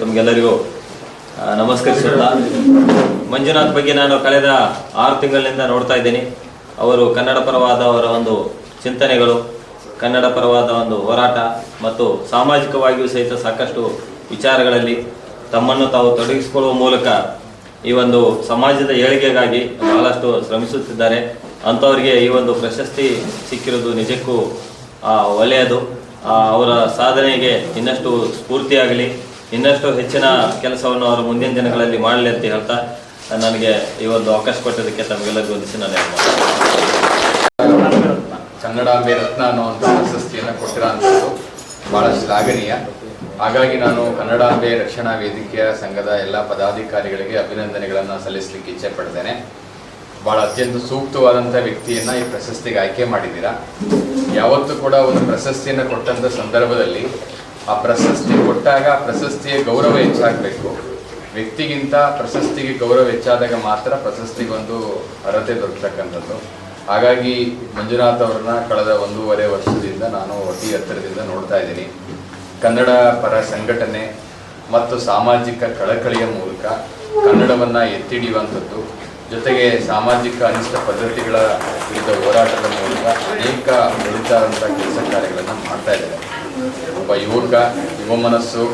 ತಮಗೆಲ್ಲರಿಗೂ. ನಮಸ್ಕರಿಸೋಣ ಮಂಜುನಾಥ್ ಬಗ್ಗೆ ನಾನು ಕಳೆದ ಆರು ತಿಂಗಳಿನಿಂದ ನೋಡ್ತಾ ಇದ್ದೀನಿ. ಅವರು ಕನ್ನಡ ಪರವಾದ ಅವರ ಒಂದು ಚಿಂತನೆಗಳು, ಕನ್ನಡ ಪರವಾದ ಒಂದು ಹೋರಾಟ ಮತ್ತು ಸಾಮಾಜಿಕವಾಗಿಯೂ ಸಹಿತ ಸಾಕಷ್ಟು ವಿಚಾರಗಳಲ್ಲಿ ತಮ್ಮನ್ನು ತಾವು ತೊಡಗಿಸಿಕೊಳ್ಳುವ ಮೂಲಕ ಈ ಒಂದು ಸಮಾಜದ ಏಳಿಗೆಗಾಗಿ ಬಹಳಷ್ಟು ಶ್ರಮಿಸುತ್ತಿದ್ದಾರೆ. ಅಂಥವ್ರಿಗೆ ಈ ಒಂದು ಪ್ರಶಸ್ತಿ ಸಿಕ್ಕಿರೋದು ನಿಜಕ್ಕೂ ಒಳ್ಳೆಯದು. ಅವರ ಸಾಧನೆಗೆ ಇನ್ನಷ್ಟು ಸ್ಫೂರ್ತಿಯಾಗಲಿ. ಇನ್ನಷ್ಟು ಹೆಚ್ಚಿನ ಕೆಲಸವನ್ನು ಅವರು ಮುಂದಿನ ದಿನಗಳಲ್ಲಿ ಮಾಡಲಿ ಅಂತ ಹೇಳ್ತಾ, ನನಗೆ ಈ ಒಂದು ಅವಕಾಶ ಕೊಟ್ಟಿದ್ದಕ್ಕೆ ತಮಗೆಲ್ಲ ವಂದಿಸಿ ನಾನು ಕನ್ನಡಾಂಬೆ ರತ್ನ ಅನ್ನುವಂಥ ಪ್ರಶಸ್ತಿಯನ್ನು ಕೊಟ್ಟಿರೋಂಥದ್ದು ಬಹಳ ಶ್ಲಾಘನೀಯ ಹಾಗಾಗಿ ನಾನು ಕನ್ನಡಾಂಬೆ ರಕ್ಷಣಾ ವೇದಿಕೆಯ ಸಂಘದ ಎಲ್ಲ ಪದಾಧಿಕಾರಿಗಳಿಗೆ ಅಭಿನಂದನೆಗಳನ್ನು ಸಲ್ಲಿಸಲಿಕ್ಕೆ ಇಚ್ಛೆ ಪಡ್ತೇನೆ. ಬಹಳ ಅತ್ಯಂತ ಸೂಕ್ತವಾದಂಥ ವ್ಯಕ್ತಿಯನ್ನು ಈ ಪ್ರಶಸ್ತಿಗೆ ಆಯ್ಕೆ ಮಾಡಿದ್ದೀರಾ. ಯಾವತ್ತೂ ಕೂಡ ಒಂದು ಪ್ರಶಸ್ತಿಯನ್ನು ಕೊಟ್ಟಂಥ ಸಂದರ್ಭದಲ್ಲಿ ಆ ಪ್ರಶಸ್ತಿ ಕೊಟ್ಟಾಗ ಆ ಪ್ರಶಸ್ತಿಯ ಗೌರವ ಹೆಚ್ಚಾಗಬೇಕು. ವ್ಯಕ್ತಿಗಿಂತ ಪ್ರಶಸ್ತಿಗೆ ಗೌರವ ಹೆಚ್ಚಾದಾಗ ಮಾತ್ರ ಪ್ರಶಸ್ತಿಗೊಂದು ಅರ್ಹತೆ ದೊರಕತಕ್ಕಂಥದ್ದು. ಹಾಗಾಗಿ ಮಂಜುನಾಥ್ ಅವರನ್ನ ಕಳೆದ ಒಂದೂವರೆ ವರ್ಷದಿಂದ ನಾನು ಅತಿ ಹತ್ತಿರದಿಂದ ನೋಡ್ತಾ ಇದ್ದೀನಿ. ಕನ್ನಡ ಪರ ಸಂಘಟನೆ ಮತ್ತು ಸಾಮಾಜಿಕ ಕಳಕಳಿಯ ಮೂಲಕ ಕನ್ನಡವನ್ನು ಎತ್ತಿಡಿಯುವಂಥದ್ದು ಜೊತೆಗೆ ಸಾಮಾಜಿಕ ಅನಿಷ್ಟ ಪದ್ಧತಿಗಳ ವಿರುದ್ಧ ಹೋರಾಟದ ಮೂಲಕ ಅನೇಕ ಬೆಳೀತಾರಂಥ ಕೆಲಸ ಕಾರ್ಯಗಳನ್ನು ಮಾಡ್ತಾ ಇದ್ದಾರೆ. ಒಬ್ಬ ಯುವಕ, ಯುವ ಮನಸ್ಸು,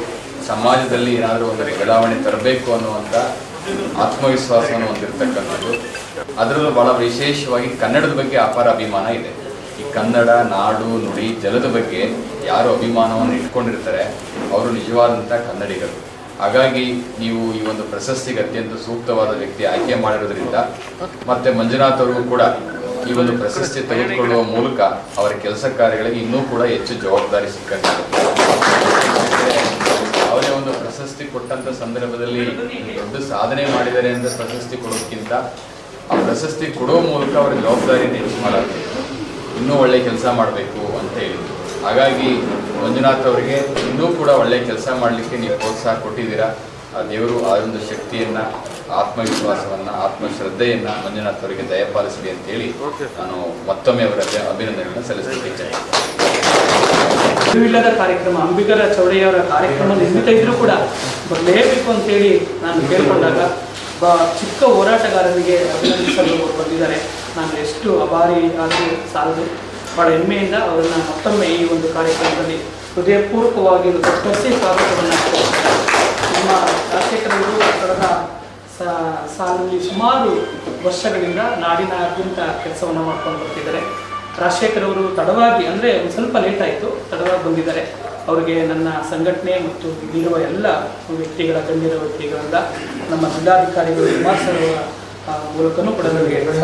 ಸಮಾಜದಲ್ಲಿ ಏನಾದರೂ ಒಂದು ಬದಲಾವಣೆ ತರಬೇಕು ಅನ್ನುವಂಥ ಆತ್ಮವಿಶ್ವಾಸವನ್ನು ಹೊಂದಿರತಕ್ಕಂಥದ್ದು. ಅದರಲ್ಲೂ ಬಹಳ ವಿಶೇಷವಾಗಿ ಕನ್ನಡದ ಬಗ್ಗೆ ಅಪಾರ ಅಭಿಮಾನ ಇದೆ. ಈ ಕನ್ನಡ, ನಾಡು, ನುಡಿ, ಜಲದ ಬಗ್ಗೆ ಯಾರು ಅಭಿಮಾನವನ್ನು ಇಟ್ಕೊಂಡಿರ್ತಾರೆ, ಅವರು ನಿಜವಾದಂಥ ಕನ್ನಡಿಗರು. ಹಾಗಾಗಿ ನೀವು ಈ ಒಂದು ಪ್ರಶಸ್ತಿಗೆ ಅತ್ಯಂತ ಸೂಕ್ತವಾದ ವ್ಯಕ್ತಿ ಆಯ್ಕೆ ಮಾಡಿರೋದ್ರಿಂದ ಮತ್ತೆ ಮಂಜುನಾಥ್ ಅವರು ಕೂಡ ಈ ಒಂದು ಪ್ರಶಸ್ತಿ ತೆಗೆದುಕೊಳ್ಳುವ ಮೂಲಕ ಅವರ ಕೆಲಸ ಕಾರ್ಯಗಳಿಗೆ ಇನ್ನೂ ಕೂಡ ಹೆಚ್ಚು ಜವಾಬ್ದಾರಿ ಸಿಕ್ಕಂತೆ ಅವರೇ ಒಂದು ಪ್ರಶಸ್ತಿ ಕೊಟ್ಟಂತ ಸಂದರ್ಭದಲ್ಲಿ ದೊಡ್ಡ ಸಾಧನೆ ಮಾಡಿದ್ದಾರೆ ಅಂತ ಪ್ರಶಸ್ತಿ ಕೊಡೋದಕ್ಕಿಂತ ಆ ಪ್ರಶಸ್ತಿ ಕೊಡುವ ಮೂಲಕ ಅವರ ಜವಾಬ್ದಾರಿಯನ್ನು ಹೆಚ್ಚು ಮಾಡಬೇಕು. ಇನ್ನೂ ಒಳ್ಳೆ ಕೆಲಸ ಮಾಡಬೇಕು ಅಂತ ಹೇಳಿ ಹಾಗಾಗಿ ಮಂಜುನಾಥ್ ಅವರಿಗೆ ಇನ್ನೂ ಕೂಡ ಒಳ್ಳೆ ಕೆಲಸ ಮಾಡಲಿಕ್ಕೆ ನೀವು ಪ್ರೋತ್ಸಾಹ ಕೊಟ್ಟಿದ್ದೀರಾ. ಆ ದೇವರು ಆ ಒಂದು ಶಕ್ತಿಯನ್ನು ಆತ್ಮವಿಶ್ವಾಸವನ್ನು ಆತ್ಮಶ್ರದ್ಧೆಯನ್ನು ಮಂಜುನಾಥ್ ಅವರಿಗೆ ದಯಪಾಲಿಸಲಿ ಅಂತೇಳಿ ನಾನು ಮತ್ತೊಮ್ಮೆ ಅವರ ಅಭಿನಂದನೆಗಳನ್ನು ಸಲ್ಲಿಸಲಿಕ್ಕೆ ಇಚ್ಛೆ ಇಲ್ಲದ ಕಾರ್ಯಕ್ರಮ ಅಂಬಿಗರ ಚೌಡಯ್ಯವರ ಕಾರ್ಯಕ್ರಮ ನಿರ್ಮಿತ ಇದ್ರೂ ಕೂಡ ಬರಲೇಬೇಕು ಅಂತೇಳಿ ನಾನು ಕೇಳಿಕೊಂಡಾಗ ಬ ಚಿಕ್ಕ ಹೋರಾಟಗಾರರಿಗೆ ಅಭಿನಂದಿಸಲು ಬಂದಿದ್ದಾರೆ. ನಾನು ಎಷ್ಟು ಅಭಾರಿ ಆದರೂ ಸಾಲದು ಬಹಳ ಹೆಮ್ಮೆಯಿಂದ ಅವರನ್ನು ಮತ್ತೊಮ್ಮೆ ಈ ಒಂದು ಕಾರ್ಯಕ್ರಮದಲ್ಲಿ ಹೃದಯಪೂರ್ವಕವಾಗಿ ಸತ್ಕರಿಸಿ ಸ್ವಾಗತವನ್ನು ನಮ್ಮ ರಾಜಶೇಖರವರು ಕಳೆದ ಸಾಲಿನಲ್ಲಿ ಸುಮಾರು ವರ್ಷಗಳಿಂದ ನಾಡಿನಾದ್ಯಂತ ಕೆಲಸವನ್ನು ಮಾಡ್ಕೊಂಡು ಬರ್ತಿದ್ದಾರೆ. ರಾಜಶೇಖರ್ ಅವರು ತಡವಾಗಿ, ಅಂದರೆ ಒಂದು ಸ್ವಲ್ಪ ಲೇಟ್ ಆಯಿತು, ತಡವಾಗಿ ಬಂದಿದ್ದಾರೆ. ಅವರಿಗೆ ನನ್ನ ಸಂಘಟನೆ ಮತ್ತು ಇಲ್ಲಿರುವ ಎಲ್ಲ ವ್ಯಕ್ತಿಗಳ, ಗಣ್ಯರ ವ್ಯಕ್ತಿಗಳಿಂದ ನಮ್ಮ ಜಿಲ್ಲಾಧಿಕಾರಿಗಳು ಕುಮಾರ್ ಸರ್ ಮೂಲಕನೂ ಕೂಡ ನನಗೆ